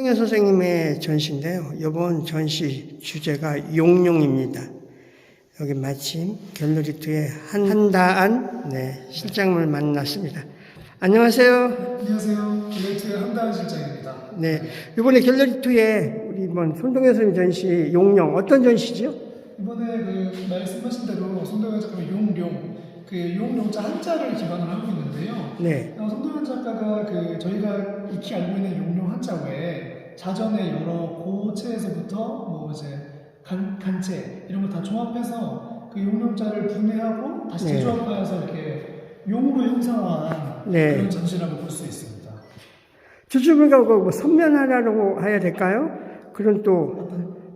홍현 선생님의 전시인데요. 이번 전시 주제가 용룡입니다. 여기 마침 갤러리2의 한다안 네, 실장을 만났습니다. 안녕하세요. 안녕하세요. 갤러리의 한다은 실장입니다. 네, 이번에 갤러리2의 우리 이번 손동현 선생님 전시 용룡 어떤 전시죠? 이번에 그 말씀하신 대로 손동현 작가의 용룡, 그 용룡자 한자를 기반으로 하고 있는데요. 네, 어, 손동현 작가가 그 저희가 익히 알고 있는 자전의 여러 고체에서부터 뭐 이제 간, 간체 이런 걸다 조합해서 그 용룡자를 분해하고 다시 네. 재조합하여서 이렇게 용으로 형상화한 네. 그런 전시라고 볼 수 있습니다. 주춤을 가고 뭐 선면하라고 해야 될까요? 그런 또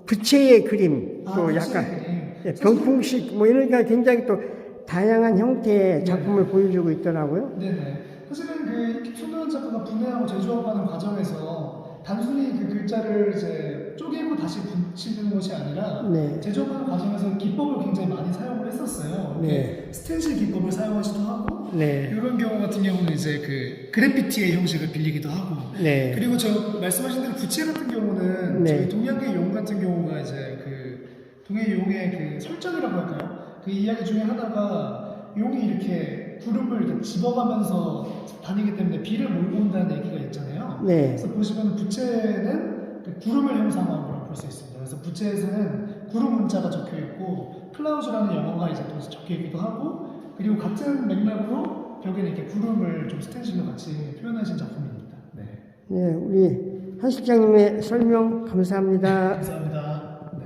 부채의 그림, 또 아, 약간 그림. 예, 병풍식 뭐 이런 게 굉장히 또 다양한 형태의 작품을 보여주고 있더라고요. 네네. 사실은 그 손도현 작가가 분해하고 재조합하는 과정에서 단순히 그 글자를 이제 쪼개고 다시 붙이는 것이 아니라 네. 제조하는 과정에서 기법을 굉장히 많이 사용을 했었어요. 네. 스텐실 기법을 사용하기도 하고 네, 이런 경우 같은 경우는 이제 그 그래피티의 형식을 빌리기도 하고 네, 그리고 저 말씀하신 대로 부채 같은 경우는 네. 저희 동양의 용 같은 경우가 이제 그 동양 용의 그 설정이라고 할까요? 그 이야기 중에 하나가 용이 이렇게 구름을 이렇게 집어가면서 다니기 때문에 비를 몰고 온다는 얘기가 있잖아요. 네, 그래서 보시면 부채는 그 구름을 형상한 거라고 볼수 있습니다. 그래서 부채에서는 구름 문자가 적혀 있고 클라우즈라는 영어가 이제 또 적혀 있기도 하고 그리고 같은 맥락으로 벽에는 이렇게 구름을 좀 스텐실로 같이 표현하신 작품입니다. 네. 네, 우리 한 실장님의 설명 감사합니다. 감사합니다. 네.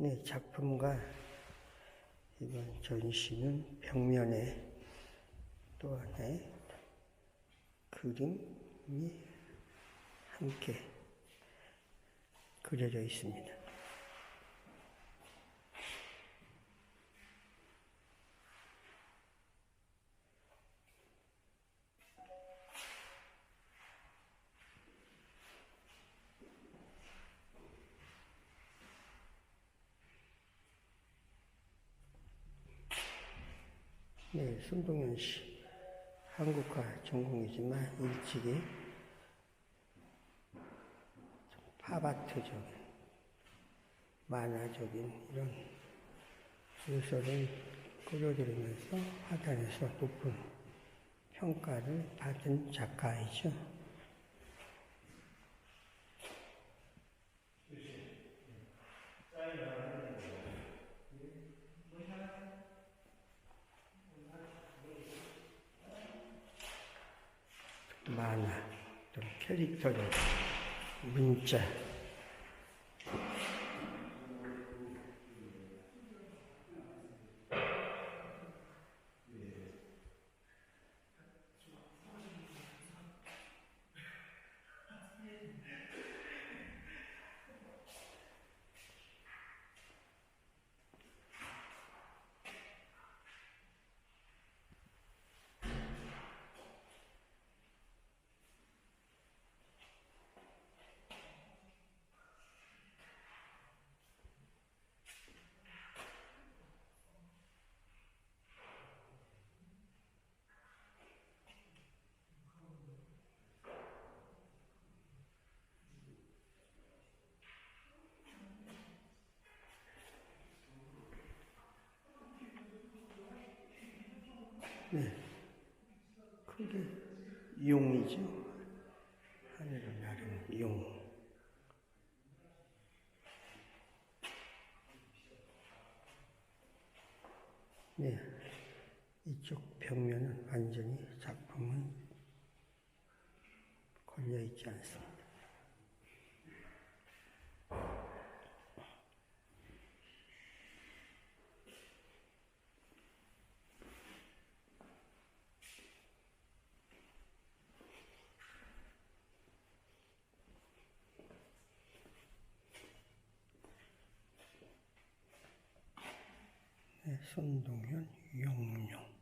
네, 작품과 이번 전시는 벽면에 또 하나의 그림이 함께 그려져 있습니다. 네, 손동현 씨. 한국화 전공이지만 일찍이 좀 팝아트적인, 만화적인 이런 요소를 끌어들이면서 화단에서 높은 평가를 받은 작가이죠. 만화, 또 캐릭터들, 문자, 네. 크게 용이죠. 하늘을 나르는 용. 네. 이쪽 벽면은 완전히 작품은 걸려 있지 않습니다. 네, 손동현 용룡.